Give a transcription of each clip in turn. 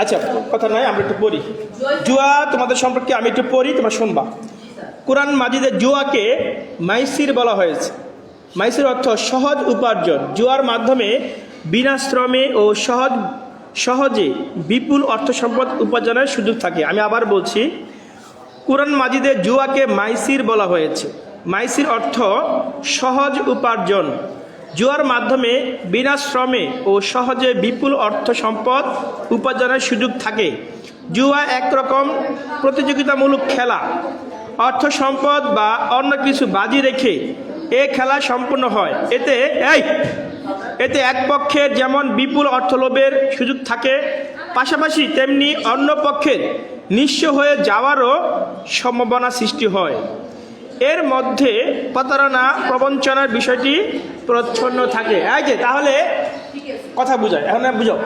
আচ্ছা কথা নয়, আমরা একটু পড়ি। জুয়া তোমাদের সম্পর্কে আমি একটু পড়ি, তোমরা শুনবা। কোরআন মাজিদে জুয়াকে মাইসির বলা হয়েছে। মাইসির অর্থ সহজ উপার্জন। জুয়ার মাধ্যমে বিনা শ্রমে ও সহজ, সহজে বিপুল অর্থ সম্পদ উপার্জনের সুযোগ থাকে। আমি আবার বলছি, কোরআন মাজিদে জুয়াকে মাইসির বলা হয়েছে। মাইসির অর্থ সহজ উপার্জন। জুয়ার মাধ্যমে বিনা শ্রমে ও সহজে বিপুল অর্থ সম্পদ উপার্জনের সুযোগ থাকে। জুয়া একরকম প্রতিযোগিতামূলক খেলা। অর্থ সম্পদ বা অন্য কিছু বাজি রেখে এ খেলা সম্পূর্ণ হয়। এতে, এই, এতে এক পক্ষের যেমন বিপুল অর্থলোভের সুযোগ থাকে, পাশাপাশি তেমনি অন্য পক্ষের নিঃস্ব হয়ে যাওয়ারও সম্ভাবনা সৃষ্টি হয়। এর মধ্যে প্রতারণা প্রবঞ্চনার বিষয়টি প্রচ্ছন্ন থাকে। এই যে, তাহলে কথা বুঝায় এখন বুঝো।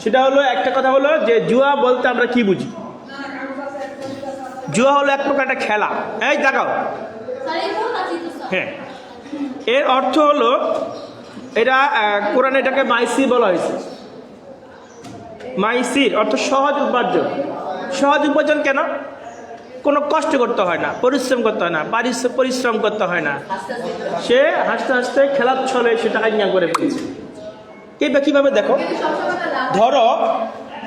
সেটা হলো, একটা কথা হলো যে, জুয়া বলতে আমরা কি বুঝি? জুয়া হলো এক প্রকার একটা খেলা। এই দেখাও। হ্যাঁ। এর অর্থ হলো, এটা কোরআনে এটাকে মাইসি বলা হয়েছে। মাইসির অর্থ সহজ উপার্জন। সহজ উপার্জন কেন? কোনো কষ্ট করতে হয় না, পরিশ্রম করতে হয় না, পারিশ্র- পরিশ্রম করতে হয় না। সে হাসতে হাসতে খেলার ছলে সে টাকা ইনকাম করে ফেলছে। কিংবা কীভাবে দেখো? ধরো,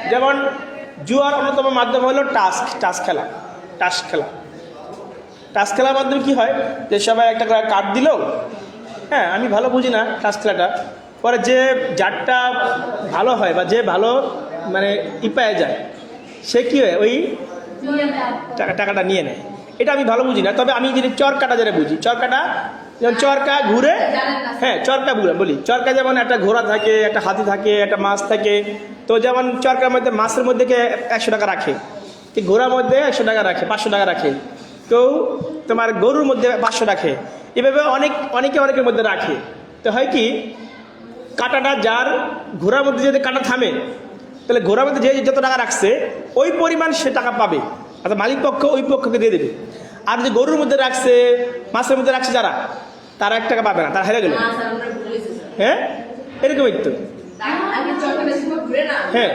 যেমন জুয়ার অন্যতম মাধ্যম হলো টাস্ক টাস্ক খেলা টাস্ক খেলা। টাস্ক খেলার মাধ্যমে কি হয়? যে সবাই একটা করে কার্ড দিল হ্যাঁ আমি ভালো বুঝি না টাস্ক খেলাটা। পরে যে যারটা ভালো হয় বা যে ভালো মানে ই পায় যায়, সে কী হয়? ওই টাকাটা নিয়ে নেয়। এটা আমি ভালো বুঝি না তবে আমি যদি চরকাটা যেটা বুঝি চরকাটা যেমন চরকা ঘুরে হ্যাঁ চরকা ঘুরে বলি চরকা যেমন একটা ঘোড়া থাকে একটা হাতি থাকে একটা মাছ থাকে তো যেমন চরকার মধ্যে মাছের মধ্যে কে একশো টাকা রাখে কি ঘোড়ার মধ্যে একশো টাকা রাখে পাঁচশো টাকা রাখে কেউ তোমার গরুর মধ্যে পাঁচশো রাখে এভাবে অনেক অনেকে অনেকের মধ্যে রাখে তো হয় কি কাটাটা যার ঘোড়ার মধ্যে যদি কাটা থামে তাহলে ঘোড়ার মধ্যে যে যত টাকা রাখছে ওই পরিমাণ সে টাকা পাবে অর্থাৎ মালিক পক্ষ ওই পক্ষকে দিয়ে দেবে। আর যে গরুর মধ্যে রাখছে মাছের মধ্যে রাখছে যারা তারা এক টাকা পাবে না তারা হেরে গেল। হ্যাঁ? এরকমই তো। হ্যাঁ।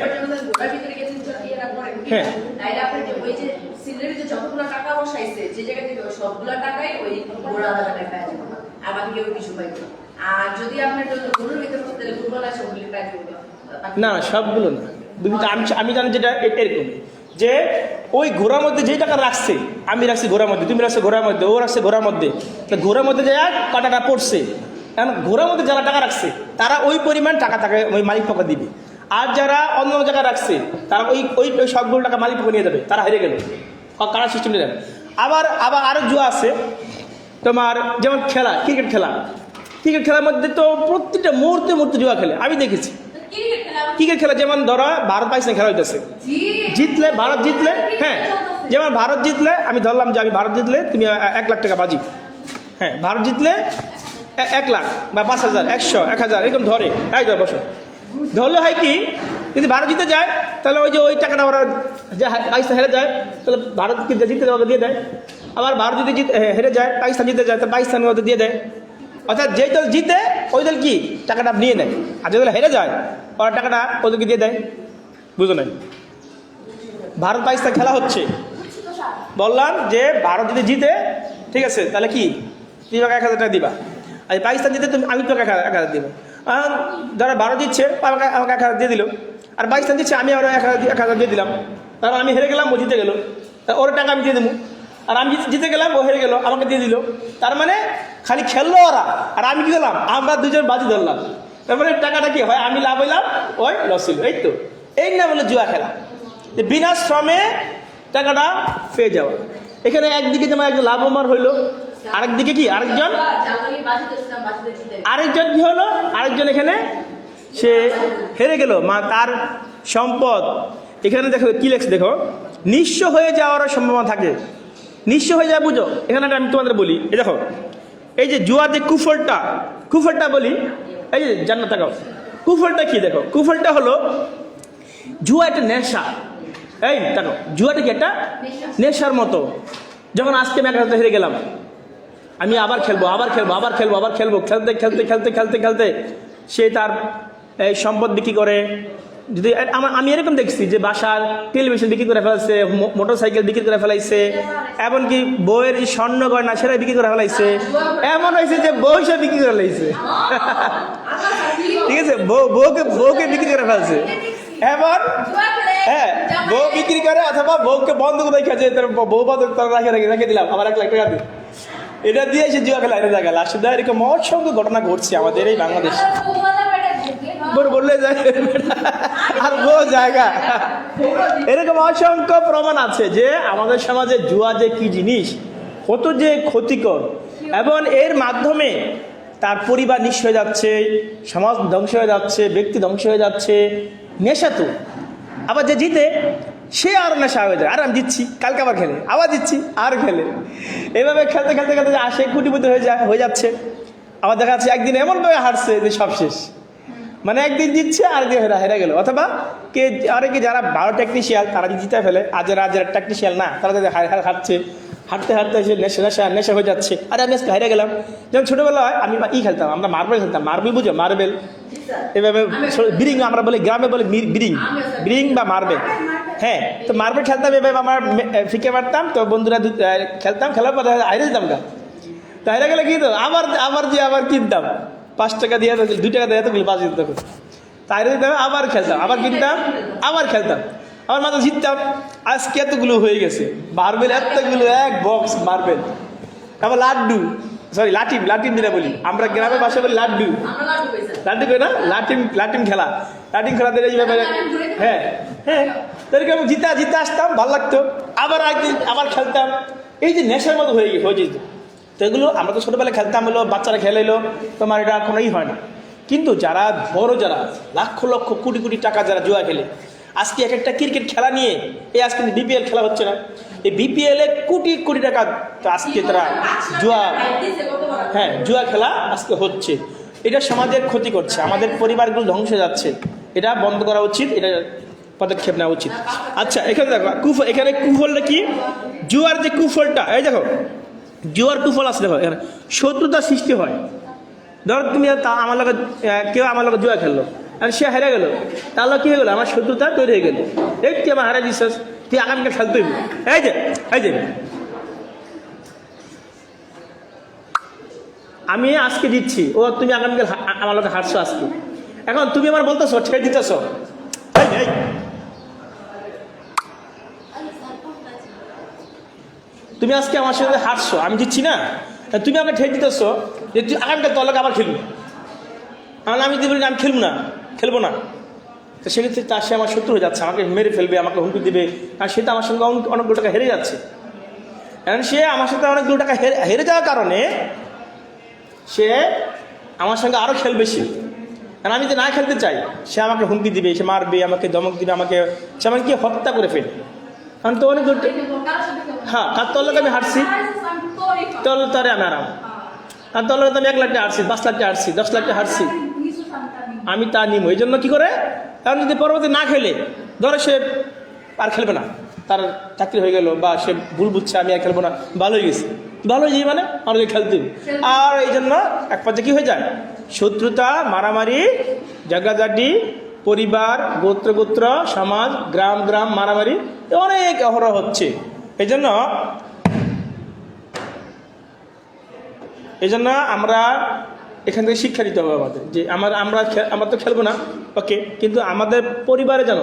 হ্যাঁ। না। যদি সবগুলি না। আমি আমি জানি যেটা এরকম যে ওই ঘোড়ার মধ্যে যেই টাকা রাখছে, আমি রাখছি ঘোড়ার মধ্যে, তুমি রাখছো ঘোড়ার মধ্যে, ও রাখছে ঘোড়ার মধ্যে, তা ঘোড়ার মধ্যে যে কাটাটা পড়ছে কারণ ঘোড়ার মধ্যে যারা টাকা রাখছে, তারা ওই পরিমাণ টাকা তাকে ওই মালিক পক্ষ দিবে। আর যারা অন্য অন্য জায়গায় রাখছে, তারা ওই ওই ওই সবগুলো টাকা মালিক পক্ষ নিয়ে যাবে, তারা হেরে গেল। কারা সিস্টেম নিয়ে যাবে? আবার আবার আরও জুয়া আছে, তোমার যেমন খেলা ক্রিকেট খেলা। ক্রিকেট খেলার মধ্যে তো প্রত্যেকটা মুহূর্তে মুহূর্তে জুয়া খেলে, আমি দেখেছি। ক্রিকেট খেলা যেমন ধরো ভারত পাকিস্তান খেলা হইতেছে। জিতলে ভারত জিতলে হ্যাঁ যেমন ভারত জিতলে আমি ধরলাম যে আমি ভারত জিতলে তুমি এক লাখ টাকা বাজি। হ্যাঁ ভারত জিতলে এক লাখ বা পাঁচ হাজার একশো এক হাজার এরকম ধরে। এই ধর বসো। ধরলে হয় কি যদি ভারত জিতে যায় তাহলে ওই যে ওই টাকাটা ওরা যে পাকিস্তান হেরে যায় তাহলে ভারত জিতে দিয়ে দেয়। আবার ভারত যদি জিত হে- হেরে যায় পাকিস্তান জিতে যায় তো পাকিস্তান ওদের দিয়ে দেয়। অর্থাৎ যেই দল জিতে, ওই দল কি? টাকাটা নিয়ে নেয়। আর যে দল হেরে যায়, ওরা টাকাটা ওদেরকে দিয়ে দেয়। বুঝো নাই? ভারত পাকিস্তান খেলা হচ্ছে। বললাম যে ভারত যদি জিতে, ঠিক আছে, তাহলে কি? তুমি আমাকে এক হাজার টাকা দিবা। আর পাকিস্তান জিতে তুমি আমি তোমাকে এক হাজার- দিব। যারা ভারত দিচ্ছে আমাকে আমাকে এক হাজার দিয়ে দিল। আর পাকিস্তান দিচ্ছে আমি আরও এক হাজার এক হাজার দিয়ে দিলাম। তারপর আমি হেরে গেলাম, ও জিতে গেলো। ওর টাকা আমি দিয়ে দেবো। আর আমি জিতে- গেলাম, ও হেরে গেল, আমাকে দিয়ে দিল। তার মানে খালি খেললো ওরা, আর আমি কি করলাম? আমরা দুজন বাজি ধরলাম। তারপরে টাকাটা কি হয়? আমি লাভ হইলাম, ওই লস হইল, এই তো। এই না বলে জুয়া খেলা। যে বিনা শ্রমে টাকাটা পেয়ে যাওয়া। এখানে একদিকে যেমন একজন লাভবান হইল, আরেকদিকে কি? আরেকজন? আরেকজন কি হলো? আরেকজন এখানে সে হেরে গেল। মা, তার সম্পদ। এখানে দেখো, কি লেখছে দেখো? নিঃস্ব হয়ে যাওয়ারও সম্ভাবনা থাকে। নিঃস্ব হয়ে যায় বুঝো? এখানে আমি তোমাদের বলি, এই দেখো, এই যে জুয়ার যে কুফলটা কুফলটা বলি, এই যে জান্নাত তাকাও কুফলটা কি দেখো? কুফলটা হলো, জুয়া একটা নেশা। এই, দেখো, জুয়াটা কি একটা? নেশার মতো। যখন আজকে আমি একটা হেরে গেলাম, আমি আবার খেলব আবার খেলব আবার খেলব আবার খেলব খেলতে খেলতে খেলতে খেলতে খেলতে, সে তার এই সম্পদ বিক্রি করে যদি আমা- আমি এরকম দেখছি যে বাসার টেলিভিশন বিক্রি করে ফেলাইছে মোটর সাইকেল বিক্রি করে ফেলাইছে এমনকি বউয়ের যে স্বর্ণ গয়না সেটা বিক্রি করে ফেলাইছে এমন হয়েছে যে বউ সে বিক্রি করে ফেলাইছে। ঠিক আছে বউ বউকে বউকে বিক্রি করে ফেলছে এমন হ্যাঁ বউ বিক্রি করে অথবা বউকে বন্ধ করে রেখে যে তোর বউ বন্ধ তোর রাখে রেখে রেখে দিলাম আমার এক লাখ টাকা দিই এটা দিয়ে এসে জুয়া খেলা এটা দেখা আসলে এরকম অসংখ্য ঘটনা ঘটছে আমাদের এই বাংলাদেশ। বলে বললে যায়। জায়গা। এরকম অসংখ্য প্রমাণ আছে যে আমাদের সমাজে জুয়া যে কি জিনিস, কত যে ক্ষতিকর। এবং এর মাধ্যমে তার পরিবার নিঃস্ব হয়ে যাচ্ছে, সমাজ ধ্বংস হয়ে যাচ্ছে, ব্যক্তি ধ্বংস হয়ে যাচ্ছে, নেশা তো। আবার যে জিতে, সে আর নেশা হয়ে যায়। আর আমি দিচ্ছি কালকে আবার খেলে। আবার দিচ্ছি আর খেলে। এভাবে খেলতে খেলতে খেলতে আসে কুটিপুটি হয়ে যায় হয়ে যাচ্ছে। আবার দেখা যাচ্ছে একদিন এমনভাবে হারছে যে সব শেষ। মানে একদিন জিতছে আর একদিন হেরা হেরা গেল। অথবা কে আরেকে যারা ভালো টেকনিশিয়াল তারা জিতে ফেলে। যারা যারা টেকনিশিয়াল না, তারা যদি হার হার হাঁটছে হাঁটতে হাঁটতে এসে নেশা নেশা নেশা হয়ে যাচ্ছে। আরে আমি আজকে হেরে গেলাম। যেমন ছোটোবেলায় আমি ই খেলতাম, আমরা মার্বেল খেলতাম। মার্বেল বুঝো? মার্বেল এভাবে বিরিং আমরা বলি, গ্রামে বলি বিরিং বিরিং বা মার্বেল হ্যাঁ তো মার্বেল খেলতাম, এভাবে আমার ফিকে মারতাম। তো বন্ধুরা খেলতাম, খেলার পর হাইরে যেতাম গা। তো হাইরে গেলে কি তো আবার আবার দিয়ে আবার কিনতাম। পাঁচ টাকা দিয়ে দুই টাকা দিয়ে তো পাঁচ দিত। তখন তাই দিতাম আবার খেলতাম আবার কিনতাম আবার খেলতাম। আবার মাথা জিততাম। আজকে এতগুলো হয়ে গেছে। মার্বেল এতগুলো এক বক্স মার্বেল। তারপর লাড্ডু সরি লাটিম লাটিম যেটা বলি। আমরা গ্রামে বাসা বলি লাড্ডু। লাড্ডু কই না? লাটিম লাটিম খেলা। লাটিম খেলা দিলে হ্যাঁ হ্যাঁ। তাদেরকে আমি জিতা জিতে আসতাম ভালো লাগতো। আবার একদিন আবার খেলতাম। এই যে নেশার মতো হয়ে গিয়ে হয়ে যেত। তো এগুলো আমরা তো ছোটোবেলায় খেলতাম হলো বাচ্চারা খেলে এলো তোমার এটা কোনোই হয় না। কিন্তু যারা বড় যারা লক্ষ লক্ষ কোটি কোটি টাকা যারা জুয়া খেলে আজকে এক একটা ক্রিকেট খেলা নিয়ে এই আজকে বিপিএল খেলা হচ্ছে না। এই বিপিএলে কোটি কোটি টাকা আজকে তারা জুয়া হ্যাঁ জুয়া খেলা আজকে হচ্ছে। এটা সমাজের ক্ষতি করছে আমাদের পরিবারগুলো ধ্বংস যাচ্ছে। এটা বন্ধ করা উচিত এটা পদক্ষেপ নেওয়া উচিত। আচ্ছা এখানে দেখো কুফল এখানে কুফলটা কি? জুয়ার যে কুফলটা এই দেখো জুয়ার কুফল দেখো এখানে শত্রুতা সৃষ্টি হয়। ধরো তুমি আমার লগে কেউ আমার লগে জুয়া খেললো আর সে হেরে গেল তাহলে কি হয়ে গেলো? আমার শত্রুতা তৈরি হয়ে গেল। এই তুই আমার হারাই দিচ্ছিস তুই আগামীকাল হইব। এই যে এই যে। আমি আজকে দিচ্ছি ও তুমি আগামীকাল আমার লোকে হারছো আজকে। এখন তুমি আমার বলতেছো ছেড়ে দিতেছো। এই, তুমি আজকে আমার সাথে হাঁটছো, আমি দিচ্ছি না? তুমি আমাকে ঠেক দিতেছো, যে তুই আগামীকাল তোর লোক আবার খেলবি। তাহলে আমি যদি আমি খেলব না খেলব না। তো সেক্ষেত্রে তার সে আমার শত্রু হয়ে যাচ্ছে, আমাকে মেরে ফেলবে, আমাকে হুমকি দিবে, আর সে তো আমার সঙ্গে অনেক- অনেকগুলো টাকা হেরে যাচ্ছে। কারণ সে আমার সাথে অনেকগুলো টাকা হেরে হেরে যাওয়ার কারণে সে আমার সঙ্গে আরও খেলবে সে কারণ আমি যদি না খেলতে চাই, সে আমাকে হুমকি দিবে, সে মারবে, আমাকে দমক দিবে, আমাকে সে আমাকে হত্যা করে ফেলবে। কারণ তো অনেক হ্যাঁ কার তোর আমি হারছি তোর তরে আমি আরাম। আর তোর আমি এক লাখ টাকা হারছি পাঁচ লাখ টাকা হারছি দশ লাখ টাকা হারছি আমি তা নিব এই জন্য কী করে? কারণ যদি পরবর্তী না খেলে, ধরো সে আর খেলবে না। তার চাকরি হয়ে গেল বা সে ভুল বুঝছে, আমি আর খেলব না। ভালো হয়ে গেছে। ভালো হয়ে মানে আমার খেলতে আর এই জন্য এক পর্যায়ে কী হয়ে যায়? শত্রুতা, মারামারি জাগাজাটি পরিবার গোত্র গোত্র সমাজ, গ্রাম গ্রাম, মারামারি অনেক অহরহ হচ্ছে। এই জন্য এই জন্য আমরা এখান থেকে শিক্ষা দিতে হবে আমাদের যে আমার আমরা আমরা তো খেলব না। ওকে, কিন্তু আমাদের পরিবারে যেন,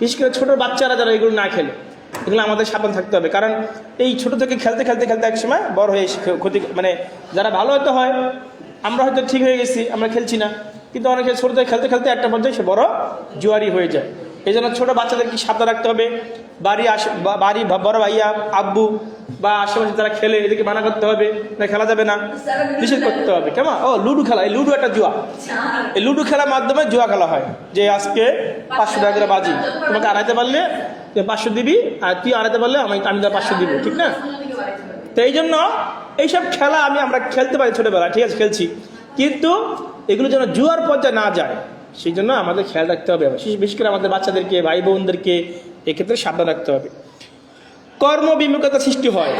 বিশেষ করে ছোটো বাচ্চারা যারা এগুলো না খেলে, এগুলো আমাদের সাবধান থাকতে হবে। কারণ এই ছোট থেকে খেলতে খেলতে খেলতে এক সময় বড় হয়ে ক্ষতি মানে যারা ভালো হয়তো হয়, আমরা হয়তো ঠিক হয়ে গেছি, আমরা খেলছি না। কিন্তু অনেকে ছোটো থেকে খেলতে খেলতে একটা পর্যায়ে সে বড় জুয়ারি হয়ে যায়। এই জন্য ছোটো বাচ্চাদেরকে সাবধান রাখতে হবে। বাড়ি আস বাড়ি বড় ভাইয়া, আব্বু বা আশেপাশে তারা খেলে এদেরকে মানা করতে হবে, না খেলা যাবে না, নিষেধ করতে হবে। কেমন? ও, লুডু খেলা, এই লুডু একটা জুয়া। এই লুডু খেলার মাধ্যমে জুয়া খেলা হয়। যে আজকে পাঁচশো টাকা করে বাজি, তোমাকে আনাইতে পারলে তুমি পাঁচশো দিবি, আর তুই আনাইতে পারলে আমি আমি তার পাঁচশো দিব, ঠিক না? তো এই জন্য এইসব খেলা আমি, আমরা খেলতে পারি ছোটোবেলায় ঠিক আছে, খেলছি। কিন্তু এগুলো যেন জুয়ার পর্যায়ে না যায়, সেই জন্য আমাদের খেয়াল রাখতে হবে। বিশেষ করে আমাদের বাচ্চাদেরকে ভাই বোনদেরকে এক্ষেত্রে সাবধান রাখতে হবে। কর্মবিমুখতা সৃষ্টি হয়।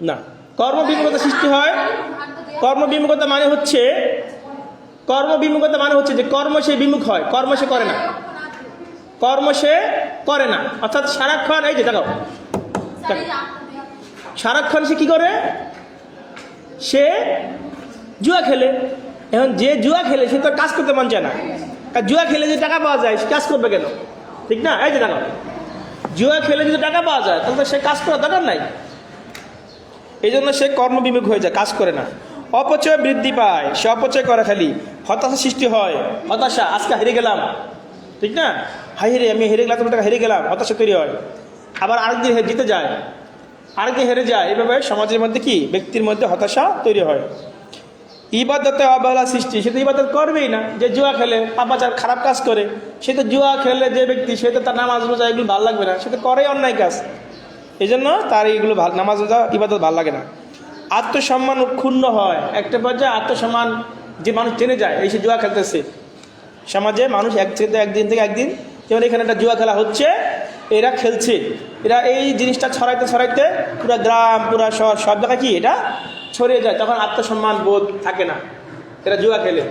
না, কর্মবিমুখতা সৃষ্টি হয়। কর্মবিমুখতা মানে হচ্ছে, কর্মবিমুখতা মানে হচ্ছে যে কর্ম সে বিমুখ হয়, কর্ম সে করে না। কর্ম সে করে না। অর্থাৎ সারাক্ষণ, এই যে দেখো সারাক্ষণ সে কি করে? সে জুয়া খেলে। এখন যে জুয়া খেলে, সে তো কাজ করতে মন চায় না। জুয়া খেলে যে টাকা পাওয়া যায়, সে কাজ করবে কেন? ঠিক না? এই যে দেখো। জুয়া খেলে যদি টাকা পাওয়া যায়, তাহলে তো সে কাজ করার দরকার নাই। এই জন্য সে কর্মবিমুখ হয়ে যায়, কাজ করে না। অপচয় বৃদ্ধি পায়, সে অপচয় করে খালি। হতাশা সৃষ্টি হয়। হতাশা, আজকে হেরে গেলাম। ঠিক না? হাই হেরে আমি হেরে গেলাম টাকা, হেরে গেলাম। হতাশা তৈরি হয়। আবার আরেকদিন জিতে যায়। আরেকদিন হেরে যায়। এইভাবে সমাজের মধ্যে কি? ব্যক্তির মধ্যে হতাশা তৈরি হয়। ইবাদতে অবহেলা সৃষ্টি, সে তো ইবাদত করবেই না। যে জুয়া খেলে পাপাচার খারাপ কাজ করে, সে তো জুয়া খেলে যে ব্যক্তি, সে তো তার নামাজ রোজা এগুলো ভালো লাগবে না, সে তো করে অন্যায় কাজ। এই জন্য তার এইগুলো ভালো, নামাজ রোজা, ইবাদত ভালো লাগে না। আত্মসম্মান ক্ষুণ্ণ হয়। একটা পর্যায়ে আত্মসম্মান যে মানুষ টেনে যায়, এই সে জুয়া খেলতেছে। সমাজে মানুষ এক থেকে একদিন থেকে একদিন, যেমন এখানে একটা জুয়া খেলা হচ্ছে, এরা খেলছে। এরা এই জিনিসটা ছড়াইতে ছড়াইতে পুরো গ্রাম, পুরা শহর, সব জায়গায় কি এটা ছড়িয়ে যায়, তখন আত্মসম্মান বোধ থাকে না। এরা জুয়া খেলে।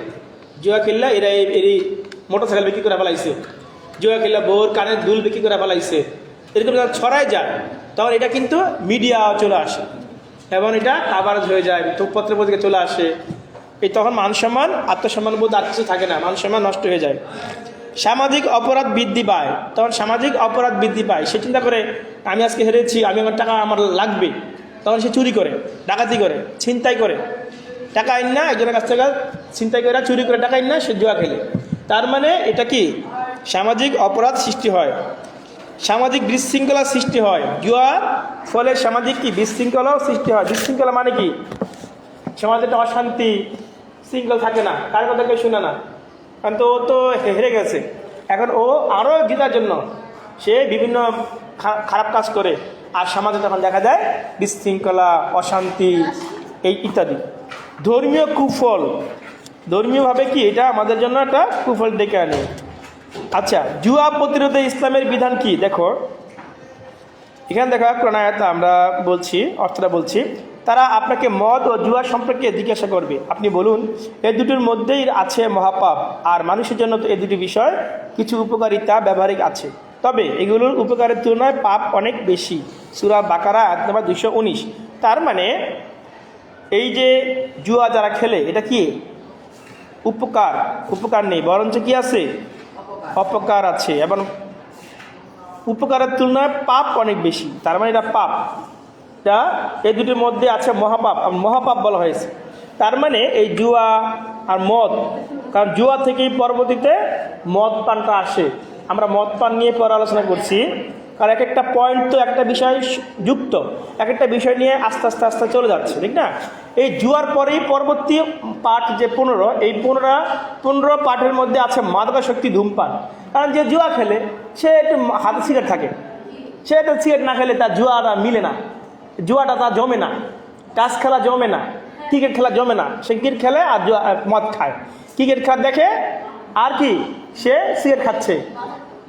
জুয়া খেললে এরা এই মোটর সাইকেল বিক্রি করে ফেলাইছে। জুয়া খেললে বোর কানের দুল বিক্রি করে ফেলাইছে। এরকম যখন ছড়ায় যায়, তখন এটা কিন্তু মিডিয়া চলে আসে। এবং এটা কাভারেজ হয়ে যায় পত্র পত্রিকা চলে আসে। এই তখন মান সম্মান আত্মসম্মান বোধ আর কিছু থাকে না। মান সম্মান নষ্ট হয়ে যায়। সামাজিক অপরাধ বৃদ্ধি পায়। তখন সামাজিক অপরাধ বৃদ্ধি পায়। সে চিন্তা করে, আমি আজকে হেরেছি, আমি আমার টাকা আমার লাগবে। তখন সে চুরি করে, ডাকাতি করে, ছিনতাই করে। টাকা আইন না, একজনের কাছ থেকে ছিনতাই করে, চুরি করে টাকা আইন না, সে জুয়া খেলে। তার মানে এটা কি? সামাজিক অপরাধ সৃষ্টি হয়। সামাজিক বিশৃঙ্খলা সৃষ্টি হয়। জুয়ার ফলে সামাজিক কি? বিশৃঙ্খলাও সৃষ্টি হয়। বিশৃঙ্খলা মানে কি? সমাজে একটা অশান্তি, শৃঙ্খল থাকে না। কার কথা কেউ শুনে না। কারণ তো ও তো হেরে গেছে। এখন ও আরও জেতার জন্য সে বিভিন্ন খারাপ কাজ করে। আর সমাজে তখন দেখা যায়, বিশৃঙ্খলা, অশান্তি, এই ইত্যাদি। ধর্মীয় কুফল। ধর্মীয়ভাবে কি এটা আমাদের জন্য একটা কুফল ডেকে আনে। আচ্ছা জুয়া প্রতিরোধে ইসলামের বিধান কি? দেখো, এখানে দেখা প্রণায়তা আমরা বলছি, অর্থটা বলছি। তারা আপনাকে মদ ও জুয়া সম্পর্কে জিজ্ঞাসা করবে। আপনি বলুন, এ দুটোর মধ্যেই আছে মহাপাপ, আর মানুষের জন্য তো এই দুটি বিষয় কিছু উপকারিতা ব্যবহারিক আছে। তবে এগুলোর উপকারের তুলনায় পাপ অনেক বেশি। সুরা বাকারা, এক নম্বর দুশো উনিশ। তার মানে এই যে জুয়া যারা খেলে, এটা কি? উপকার। উপকার নেই। বরঞ্চ কি আছে? অপকার আছে। এবং উপকারের তুলনায় পাপ অনেক বেশি। তার মানে এটা পাপ। এটা এই দুটির মধ্যে আছে মহাপাপ, আর মহাপাপ বলা হয়েছে। তার মানে এই জুয়া আর মদ, কারণ জুয়া থেকেই পরবর্তীতে মদ পানটা আসে। আমরা মদ পান নিয়ে পরে আলোচনা করছি। কারণ এক একটা পয়েন্ট তো একটা বিষয় যুক্ত, এক একটা বিষয় নিয়ে আস্তে আস্তে আস্তে চলে যাচ্ছে, ঠিক না? এই জুয়ার পরেই পরবর্তী পাঠ যে পনেরো, এই পনেরো পনেরো পাঠের মধ্যে আছে মাদকাশক্তি ধূমপান। কারণ যে জুয়া খেলে, সে একটু হাতে সিগারেট থাকে। সে একটু সিগারেট না খেলে তার জুয়াটা মিলে না। জুয়াটা তা জমে না। টাস খেলা জমে না। ক্রিকেট খেলা জমে না। সে ক্রিকেট খেলে আর মদ খায়। ক্রিকেট খেলা দেখে আর কি সে সিগারেট খাচ্ছে।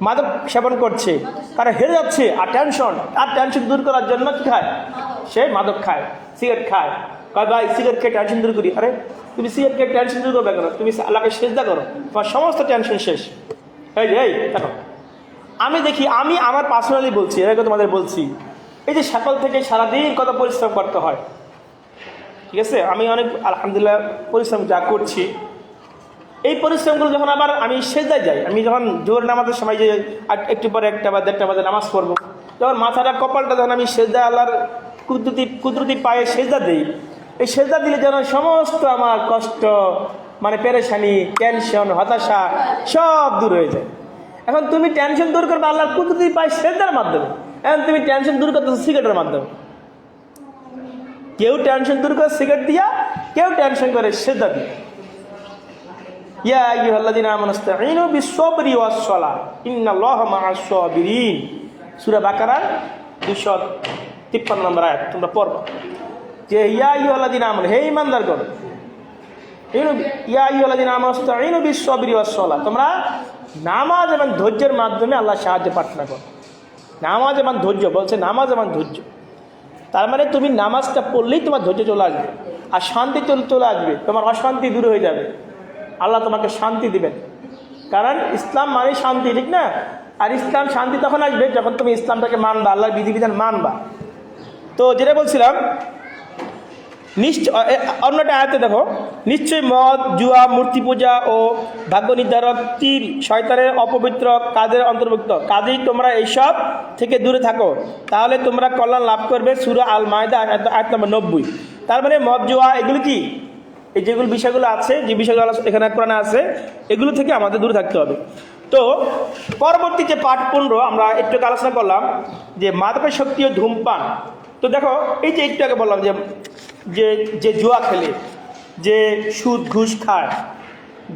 মাদক সেবন করছে। তারা হেরে যাচ্ছে। আর টেনশন আর টেনশন দূর করার জন্য কি খায়? সে মাদক খায়, সিগারেট খায়। কয়, ভাই, সিগারেট খেয়ে টেনশন দূর করি। আরে, তুমি সিগারেট খেয়ে টেনশন দূর করবে কেন? তুমি আল্লাহকে সেজদা করো। তোমার সমস্ত টেনশন শেষ। এই এই, দেখো। আমি দেখি, আমি আমার পার্সোনালি বলছি এটাকে তোমাদের বলছি এই যে সকাল থেকে সারাদিন কত পরিশ্রম করতে হয়? ঠিক আছে? আমি অনেক, আলহামদুলিল্লাহ, পরিশ্রম যা করছি। এই পরিশ্রমগুলো যখন আবার আমি সেজায় যাই, আমি যখন জোর নামাজের সময় যে একটু পরে একটা বা দেড়টা বাজে নামাজ পড়ব, যখন মাথাটা, কপালটা যখন আমি সেজদা আল্লাহর কুদরতি কুদরতি পায়ে সেজদা দিই, এই সেজদা দিলে যেন সমস্ত আমার কষ্ট মানে পেরেশানি টেনশন হতাশা সব দূর হয়ে যায়। এখন তুমি টেনশন দূর করবে আল্লাহর কুদরতি পায়ে সেজদার মাধ্যমে। এখন তুমি টেনশন দূর করতেছো সিগারেটের মাধ্যমে। কেউ টেনশন দূর করে সিগারেট দিয়া, কেউ টেনশন করে সেজদা দিয়ে। ইয়া আইয়ুহাল্লাযীনা আমানু ইসতাঈনু বিস-সাবরি ওয়াস-সালাহ ইন্নাল্লাহা মা'আস-সাবিরিন। সূরা বাকারার 253 নম্বর তোমরা যে ইয়া হে ইয়া তোমরা নামাজ এবং ধৈর্যের মাধ্যমে আল্লাহর সাহায্য প্রার্থনা করো। নামাজ এবং ধৈর্য, বলছে নামাজ এবং ধৈর্য। তার মানে তুমি নামাজটা পড়লেই তোমার ধৈর্য চলে আসবে, আর শান্তি চলে চলে আসবে, তোমার অশান্তি দূর হয়ে যাবে। আল্লাহ তোমাকে শান্তি দিবেন। কারণ ইসলাম মানে শান্তি, ঠিক না? আর ইসলাম শান্তি তখন আসবে যখন তুমি ইসলামটাকে মানবা, আল্লাহর বিধিবিধান মানবা। তো যেটা বলছিলাম নিশ্চয় অন্যটা আয়তে দেখো। নিশ্চয়ই মদ, জুয়া, মূর্তি পূজা ও ভাগ্য নির্ধারক তীর শয়তানের অপবিত্র কাজের অন্তর্ভুক্ত। কাজেই তোমরা এইসব থেকে দূরে থাকো। তাহলে তোমরা কল্যাণ লাভ করবে সুরা আল মায়দা আয়াত- নম্বর নব্বই। তার মানে মদ, জুয়া, এগুলো কি? এই যেগুলো বিষয়গুলো আছে, যে বিষয়গুলো এখানে কোরআনে আছে, এগুলো থেকে আমাদের দূরে থাকতে হবে। তো, পরবর্তী যে পাঠ পনেরো, আমরা একটু আলোচনা করলাম যে মাদকের শক্তি ও ধূমপান। তো দেখো, এই যে একটু আগে বললাম যে যে যে জুয়া খেলে, যে সুদ ঘুষ খায়,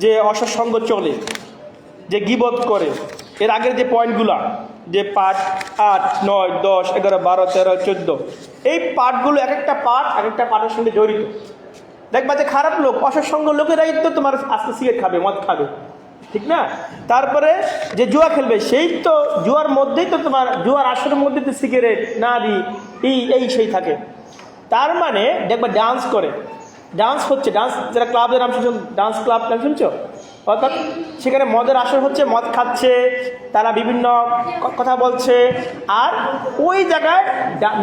যে অসৎসঙ্গ চলে, যে গিবত করে, এর আগের যে পয়েন্টগুলো, যে পার্ট আট, নয়, দশ, এগারো, বারো, তেরো, চোদ্দ, এই পার্টগুলো এক একটা পার্ট এক একটা পার্টের সঙ্গে জড়িত। দেখবা যে খারাপ লোক অসৎসঙ্গ লোকেরাই তো তোমার আস্তে সিগারেট খাবে, মদ খাবে, ঠিক না? তারপরে যে জুয়া খেলবে, সেই তো জুয়ার মধ্যেই তো তোমার, জুয়ার আসরের মধ্যে তো সিগারেট নারী এই এই, সেই থাকে। তার মানে দেখবা ডান্স করে। ডান্স হচ্ছে ডান্স যারা ক্লাবের নাম শুনছো ডান্স ক্লাব নাম শুনছো? অর্থাৎ সেখানে মদের আসর হচ্ছে, মদ খাচ্ছে, তারা বিভিন্ন কথা বলছে। আর ওই জায়গায়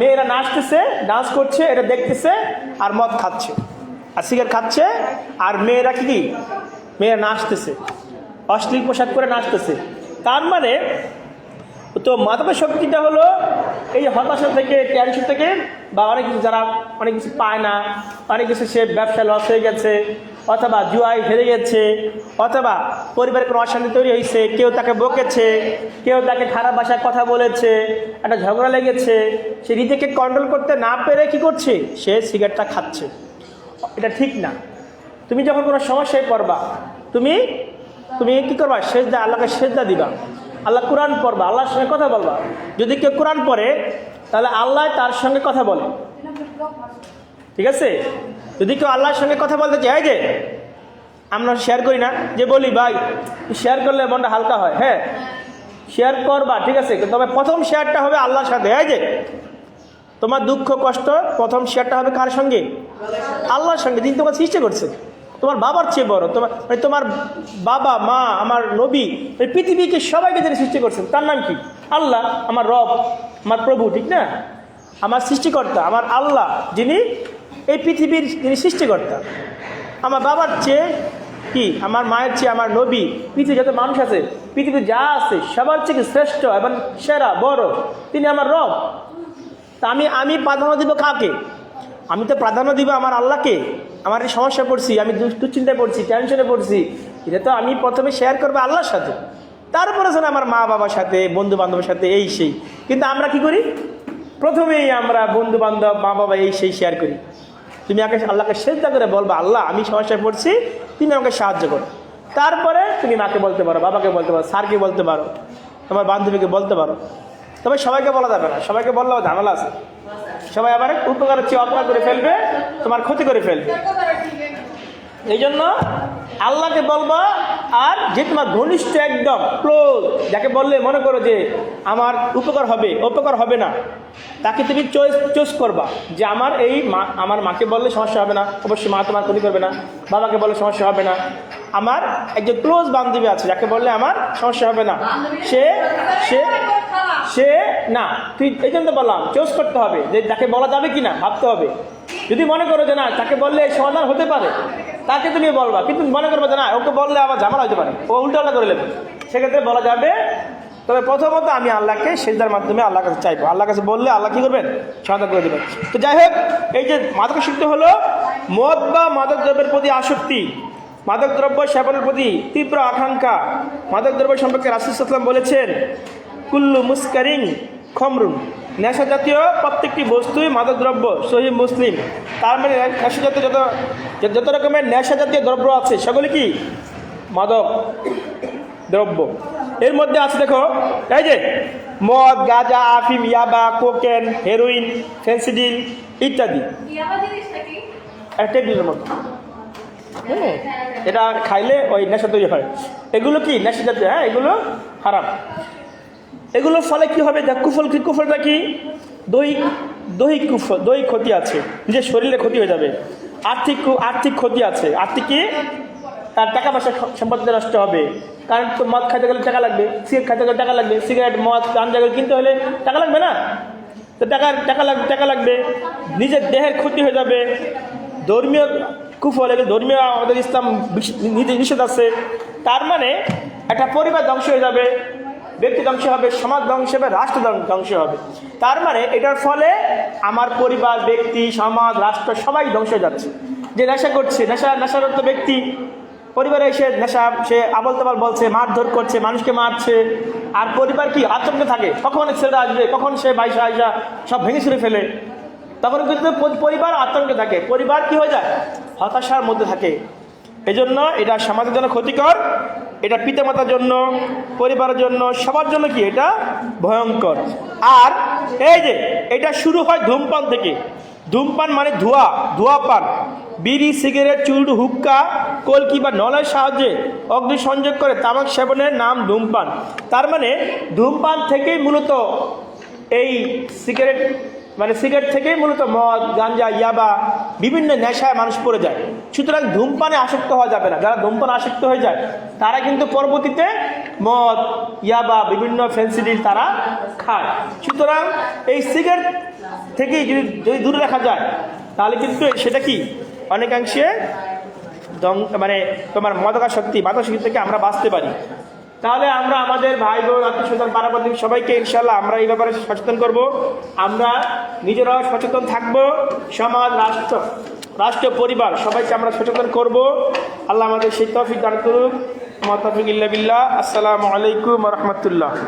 মেয়েরা নাচতেছে ডান্স করছে এটা দেখতেছে আর মদ খাচ্ছে। আর সিগারেট খাচ্ছে, আর মেয়েরা কি মেয়েরা নাচতেছে। অশ্লীল পোশাক করে নাচতেছে। তার মানে তো মাদকের শক্তিটা হলো এই হতাশা থেকে টেনশন থেকে বা অনেক কিছু যারা অনেক কিছু পায় না, অনেক কিছু সে ব্যবসা লস হয়ে গেছে, অথবা জুয়ায় হেরে গেছে, অথবা পরিবারে কোনো অশান্তি তৈরি হয়েছে, কেউ তাকে বকেছে, কেউ তাকে খারাপ ভাষায় কথা বলেছে, একটা ঝগড়া লেগেছে, সে নিজেকে কন্ট্রোল করতে না পেরে কি করছে? সে সিগারেটটা খাচ্ছে। এটা ঠিক না। তুমি যখন কোনো সমস্যায় পড়বা, তুমি তুমি কি করবা? সেজদা, আল্লাহকে সেজদা দিবা। আল্লাহ কোরআন পড়বা, আল্লাহর সঙ্গে কথা বলবা। যদি কেউ কোরআন পড়ে, তাহলে আল্লাহ তার সঙ্গে কথা বলে। ঠিক আছে? যদি কেউ আল্লাহর সঙ্গে কথা বলতে চায় যে, আমরা শেয়ার করি না, যে বলি, ভাই শেয়ার করলে মনটা হালকা হয়। হ্যাঁ শেয়ার করবা, ঠিক আছে? তবে প্রথম শেয়ারটা হবে আল্লাহর সাথে হ্যাঁ যে। তোমার দুঃখ, কষ্ট, প্রথম শেয়ারটা হবে কার সঙ্গে? আল্লাহর সঙ্গে, যিনি তোমার সৃষ্টি করছে। তোমার বাবার চেয়ে বড়, তোমার মানে তোমার বাবা, মা, আমার নবী পৃথিবীকে সবাইকে যিনি সৃষ্টি করছেন, তার নাম কি? আল্লাহ, আমার রব, আমার প্রভু, ঠিক না? আমার সৃষ্টিকর্তা, আমার আল্লাহ, যিনি এই পৃথিবীর যিনি সৃষ্টিকর্তা। আমার বাবার চেয়ে কি? আমার মায়ের চেয়ে আমার নবী পৃথিবী যত মানুষ আছে পৃথিবীর যা আছে, সবার থেকে শ্রেষ্ঠ এবং সেরা, বড়, তিনি আমার রব। তা আমি আমি প্রাধান্য দিব কাকে? আমি তো প্রাধান্য দিব আমার আল্লাহকে। আমার এই সমস্যা পড়ছি, আমি দুশ্চিন্তায় পড়ছি টেনশনে পড়ছি। এটা তো আমি প্রথমে শেয়ার করব আল্লাহর সাথে। তারপরে যেন আমার মা বাবার সাথে বন্ধু বান্ধবের সাথে এই সেই। কিন্তু আমরা কি করি? প্রথমেই আমরা বন্ধু বান্ধব মা বাবা এই সেই শেয়ার করি। তুমি আগে আল্লাহকে সেজদা করে বলবা, আল্লাহ, আমি সমস্যায় পড়ছি, তুমি আমাকে সাহায্য করো। তারপরে তুমি মাকে বলতে পারো, বাবাকে বলতে পারো, স্যারকে বলতে পারো, তোমার বান্ধবীকে বলতে পারো। তবে সবাইকে বলা যাবে না। সবাইকে বললেও ঝামেলা আছে। সবাই আবার উপকারের চেয়ে অপকার করে ফেলবে, তোমার ক্ষতি করে ফেলবে। এই জন্য আল্লাহকে বলবা, আর যে তোমার ঘনিষ্ঠ একদম ক্লোজ যাকে বললে মনে করো যে আমার উপকার হবে উপকার হবে না, তাকে তুমি চয়েস চয়েস করবা যে আমার এই মা, আমার মাকে বললে সমস্যা হবে না, অবশ্যই মা তোমার ক্ষতি করবে না, বাবাকে বললে সমস্যা হবে না। আমার একজন ক্লোজ বান্ধবী আছে, যাকে বললে আমার সমস্যা হবে না। সে সে সে, না, তুই এই জন্য বললাম চয়েস করতে হবে, যে তাকে বলা যাবে কি না ভাবতে হবে। যদি মনে করো যে না, তাকে বললে সমাধান হতে পারে, তাকে তুমি বলবা, কিন্তু মনে করবে যে না, ওকে বললে আবার ঝামেলা হতে পারে, ও উল্টো উল্টা করে নেবে। সেক্ষেত্রে বলা যাবে, তবে প্রথমত আমি আল্লাহকে সেজদার মাধ্যমে আল্লাহ কাছে চাইব। আল্লাহ কাছে বললে আল্লাহ কী করবেন? সমাধান করে দেবেন। তো যাই হোক, এই যে মাদক শিখতে হলো, মদ বা মাদক দ্রব্যের প্রতি আসক্তি, মাদক দ্রব্য সেবনের প্রতি তীব্র আকাঙ্ক্ষা। মাদক দ্রব্য সম্পর্কে রাসুসাল্লাম বলেছেন কুল্লু মুস্কারিং খমরুন। নেশা জাতীয় প্রত্যেকটি বস্তুই মাদক দ্রব্য সহি মুসলিম। তার মানে নেশা জাতীয় যত যত রকমের নেশা জাতীয় দ্রব্য আছে সেগুলি কি? মাদক দ্রব্য। এর মধ্যে আছে দেখো এই যে মদ গাঁজা আফিম ইয়াবা কোকেন হেরোইন ফেন্সিডিল ইত্যাদি। টেবিলের মতো হ্যাঁ এটা খাইলে ওই নেশা তৈরি হয়। এগুলো কি? নেশা জাতীয় হ্যাঁ এগুলো হারাম। এগুলোর ফলে কি হবে? দেখ, কুফল কুফলটা কি? দৈহিক দৈহিক কুফল দৈহিক ক্ষতি আছে। নিজের শরীরে ক্ষতি হয়ে যাবে। আর্থিক আর্থিক ক্ষতি আছে। আর্থিক কি? তার টাকা পয়সা সম্পত্তি নষ্ট হবে। কারণ তো মদ খাইতে গেলে টাকা লাগবে, সিগারেট খাইতে গেলে টাকা লাগবে, সিগারেট, মদ গাঞ্জা গেলে কিনতে হলে টাকা লাগবে না? তো টাকা টাকা লাগবে টাকা লাগবে। নিজের দেহের ক্ষতি হয়ে যাবে। ধর্মীয় কুফল, এগুলো ধর্মীয় আমাদের ইসলাম নীতি নিষেধ আছে। তার মানে একটা পরিবার ধ্বংস হয়ে যাবে। ব্যক্তি ধ্বংস হবে, সমাজ ধ্বংস হবে, রাষ্ট্র ধ্বং- ধ্বংস হবে। তার মানে এটার ফলে আমার পরিবার, ব্যক্তি, সমাজ, রাষ্ট্র সবাই ধ্বংস হয়ে যাচ্ছে। যে নেশা করছে, নেশা, নেশারত ব্যক্তি, পরিবারে এসে নেশা, সে আবল তাবল বলছে, মারধর করছে, মানুষকে মারছে। আর পরিবার কি আতঙ্কে থাকে? কখন ছেলেটা আসবে? কখন সে বাইশা আইসা সব ভেঙে ছুড়ে ফেলে? তখন কিন্তু পরিবার আতঙ্কে থাকে। পরিবার কি হয়ে যায়? হতাশার মধ্যে থাকে। এজন্য এটা সমাজের জন্য ক্ষতিকর, এটা পিতামাতার জন্য, পরিবারের জন্য, সবার জন্য কি এটা? ভয়ঙ্কর। আর এই যে, এটা শুরু হয় ধূমপান থেকে। ধূমপান মানে ধোঁয়া ধোঁয়া পান বিড়ি, সিগারেট, চুরুট, হুক্কা, কলকি বা নলের সাহায্যে অগ্নি সংযোগ করে তামাক সেবনের নাম ধূমপান। তার মানে ধূমপান থেকেই মূলত এই সিগারেট মানে সিগারেট থেকেই মূলত মদ, গাঞ্জা, ইয়াবা, বিভিন্ন নেশায় মানুষ পড়ে যায়। সুতরাং ধূমপানে আসক্ত হওয়া যাবে না। যারা ধূমপানে আসক্ত হয়ে যায়, তারা কিন্তু পরবর্তীতে মদ, ইয়াবা, বিভিন্ন ফেন্সিডিল তারা খায়। সুতরাং এই সিগারেট থেকেই যদি যদি দূরে রাখা যায়, তাহলে কিন্তু সেটা কি? অনেকাংশে মানে তোমার মদকা শক্তি বাধা শক্তি থেকে আমরা বাঁচতে পারি। তাহলে আমরা আমাদের ভাই বোন, আত্মীয় স্বজন সবাইকে ইনশাল্লাহ আমরা এই ব্যাপারে সচেতন করব। আমরা নিজেরাও সচেতন থাকব। সমাজ, রাষ্ট্র রাষ্ট্র, পরিবার সবাইকে আমরা সচেতন করব। আল্লাহ আমাদের সেই তফিক দান করুক। মতফিক ইল্লা বিল্লাহ। আসসালামু আলাইকুম রহমতুল্লাহ।